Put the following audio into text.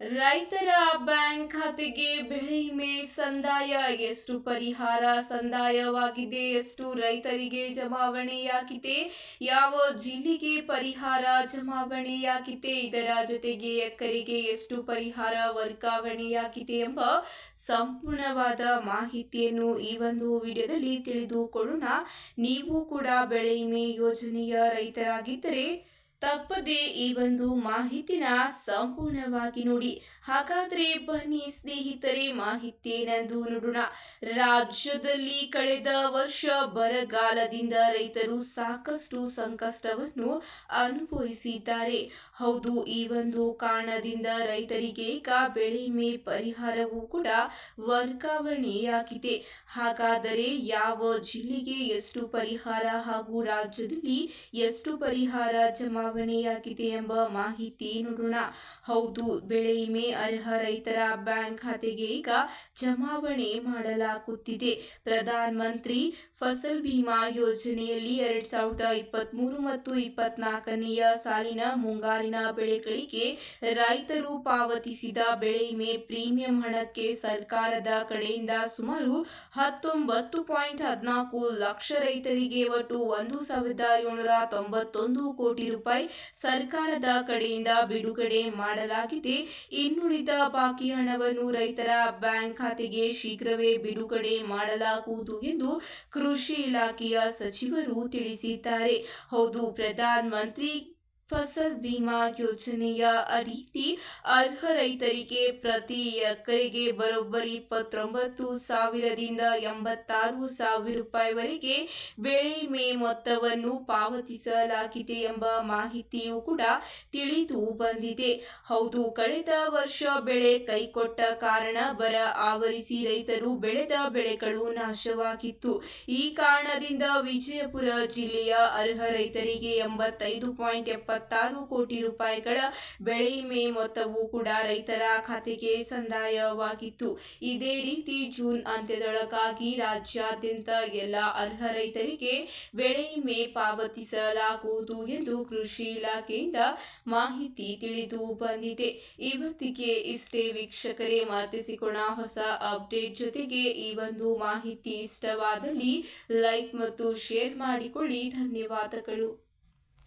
ರೈತರ ಬ್ಯಾಂಕ್ ಖಾತೆಗೆ ಬೆಳೆ ವಿಮೆ ಸಂದಾಯ, ಎಷ್ಟು ಪರಿಹಾರ ಸಂದಾಯವಾಗಿದೆ, ಎಷ್ಟು ರೈತರಿಗೆ ಜಮಾವಣೆಯಾಗಿದೆ, ಯಾವ ಜಿಲ್ಲೆಗೆ ಪರಿಹಾರ ಜಮಾವಣೆಯಾಗಿದೆ, ಇದರ ಜೊತೆಗೆ ಎಕರೆಗೆ ಎಷ್ಟು ಪರಿಹಾರ ವರ್ಗಾವಣೆಯಾಗಿದೆ ಎಂಬ ಸಂಪೂರ್ಣವಾದ ಮಾಹಿತಿಯನ್ನು ಈ ಒಂದು ವಿಡಿಯೋದಲ್ಲಿ ತಿಳಿದುಕೊಳ್ಳೋಣ. ನೀವು ಕೂಡ ಬೆಳೆ ವಿಮೆ ಯೋಜನೆಯ ರೈತರಾಗಿದ್ದರೆ ತಪ್ಪದೆ ಈ ಒಂದು ಮಾಹಿತಿನ ಸಂಪೂರ್ಣವಾಗಿ ನೋಡಿ. ಹಾಗಾದ್ರೆ ಬನ್ನಿ ಸ್ನೇಹಿತರೆ, ಮಾಹಿತಿ ಏನೆಂದು ನೋಡೋಣ. ರಾಜ್ಯದಲ್ಲಿ ಕಳೆದ ವರ್ಷ ಬರಗಾಲದಿಂದ ರೈತರು ಸಾಕಷ್ಟು ಸಂಕಷ್ಟವನ್ನು ಅನುಭವಿಸಿದ್ದಾರೆ. ಹೌದು, ಈ ಒಂದು ಕಾರಣದಿಂದ ರೈತರಿಗೆ ಈಗ ಬೆಳೆ ವಿಮೆ ಪರಿಹಾರವೂ ಕೂಡ ವರ್ಗಾವಣೆಯಾಗಿದೆ. ಹಾಗಾದರೆ ಯಾವ ಜಿಲ್ಲೆಗೆ ಎಷ್ಟು ಪರಿಹಾರ ಹಾಗೂ ರಾಜ್ಯದಲ್ಲಿ ಎಷ್ಟು ಪರಿಹಾರ ಜಮಾವಣೆಯಾಗಿದೆ ಎಂಬ ಮಾಹಿತಿ ನೋಡೋಣ. ಹೌದು, ಬೆಳೆ ವಿಮೆ ಅರ್ಹ ರೈತರ ಬ್ಯಾಂಕ್ ಖಾತೆಗೆ ಈಗ ಜಮಾವಣೆ ಮಾಡಲಾಗುತ್ತಿದೆ. ಪ್ರಧಾನ ಮಂತ್ರಿ ಫಸಲ್ ಭೀಮಾ ಯೋಜನೆಯಲ್ಲಿ ಎರಡ್ ಸಾವಿರದ ಇಪ್ಪತ್ಮೂರು ಮತ್ತು ಇಪ್ಪತ್ನಾಲ್ಕನೆಯ ಸಾಲಿನ ಮುಂಗಾರಿನ ಬೆಳೆಗಳಿಗೆ ರೈತರು ಪಾವತಿಸಿದ ಬೆಳೆ ವಿಮೆ ಪ್ರೀಮಿಯಂ ಹಣಕ್ಕೆ ಸರ್ಕಾರದ ಕಡೆಯಿಂದ ಸುಮಾರು ಹತ್ತೊಂಬತ್ತು ಪಾಯಿಂಟ್ ಹದಿನಾಲ್ಕು ಲಕ್ಷ ರೈತರಿಗೆ ಒಟ್ಟು ಒಂದು ಸಾವಿರದ ಏಳ್ನೂರ ತೊಂಬತ್ತೊಂದು ಕೋಟಿ ರೂಪಾಯಿ ಸರ್ಕಾರದ ಕಡೆಯಿಂದ ಬಿಡುಗಡೆ ಮಾಡಲಾಗಿದೆ. ಇನ್ನುಳಿದ ಬಾಕಿ ಹಣವನ್ನು ರೈತರ ಬ್ಯಾಂಕ್ ಖಾತೆಗೆ ಶೀಘ್ರವೇ ಬಿಡುಗಡೆ ಮಾಡಲಾಗುವುದು ಎಂದು ಕೃಷಿ ಇಲಾಖೆಯ ಸಚಿವರು ತಿಳಿಸಿದ್ದಾರೆ. ಹೌದು ಪ್ರಧಾನ ಮಂತ್ರಿ ಫಸಲ್ ಬಿಮಾ ಯೋಜನೆಯ ಅಡಿಯಲ್ಲಿ ಅರ್ಹ ರೈತರಿಗೆ ಪ್ರತಿ ಎಕರೆಗೆ ಬರೋಬ್ಬರಿ ಇಪ್ಪತ್ತೊಂಬತ್ತು ಸಾವಿರದಿಂದ ಎಂಬತ್ತಾರು ಸಾವಿರ ರೂಪಾಯಿವರೆಗೆ ಬೆಳೆ ವಿಮೆ ಮೊತ್ತವನ್ನು ಪಾವತಿಸಲಾಗಿದೆ ಎಂಬ ಮಾಹಿತಿಯೂ ಕೂಡ ತಿಳಿದು ಬಂದಿದೆ. ಹೌದು, ಕಳೆದ ವರ್ಷ ಬೆಳೆ ಕೈಕೊಟ್ಟ ಕಾರಣ ಬರ ಆವರಿಸಿ ರೈತರು ಬೆಳೆದ ಬೆಳೆಗಳು ನಾಶವಾಗಿತ್ತು. ಈ ಕಾರಣದಿಂದ ವಿಜಯಪುರ ಜಿಲ್ಲೆಯ ಅರ್ಹ ರೈತರಿಗೆ ಎಂಬತ್ತೈದು ಪಾಯಿಂಟ್ ಎಪ್ಪತ್ತಾರು ಕೋಟಿ ರೂಪಾಯಿಗಳ ಬೆಳೆ ವಿಮೆ ಮೊತ್ತವು ಕೂಡ ರೈತರ ಖಾತೆಗೆ ಸಂದಾಯವಾಗಿತ್ತು. ಇದೇ ರೀತಿ ಜೂನ್ ಅಂತ್ಯದೊಳಗಾಗಿ ರಾಜ್ಯಾದ್ಯಂತ ಎಲ್ಲ ಅರ್ಹ ರೈತರಿಗೆ ಬೆಳೆ ವಿಮೆ ಪಾವತಿಸಲಾಗುವುದು ಎಂದು ಕೃಷಿ ಇಲಾಖೆಯಿಂದ ಮಾಹಿತಿ ತಿಳಿದು ಬಂದಿದೆ. ಇವತ್ತಿಗೆ ಇಷ್ಟೇ ವೀಕ್ಷಕರೇ ಮತ್ತೆ ಹೊಸ ಅಪ್ಡೇಟ್ ಜೊತೆಗೆ ಈ ಒಂದು ಮಾಹಿತಿ ಇಷ್ಟವಾದಲ್ಲಿ ಲೈಕ್ ಮತ್ತು ಶೇರ್ ಮಾಡಿಕೊಳ್ಳಿ. ಧನ್ಯವಾದಗಳು.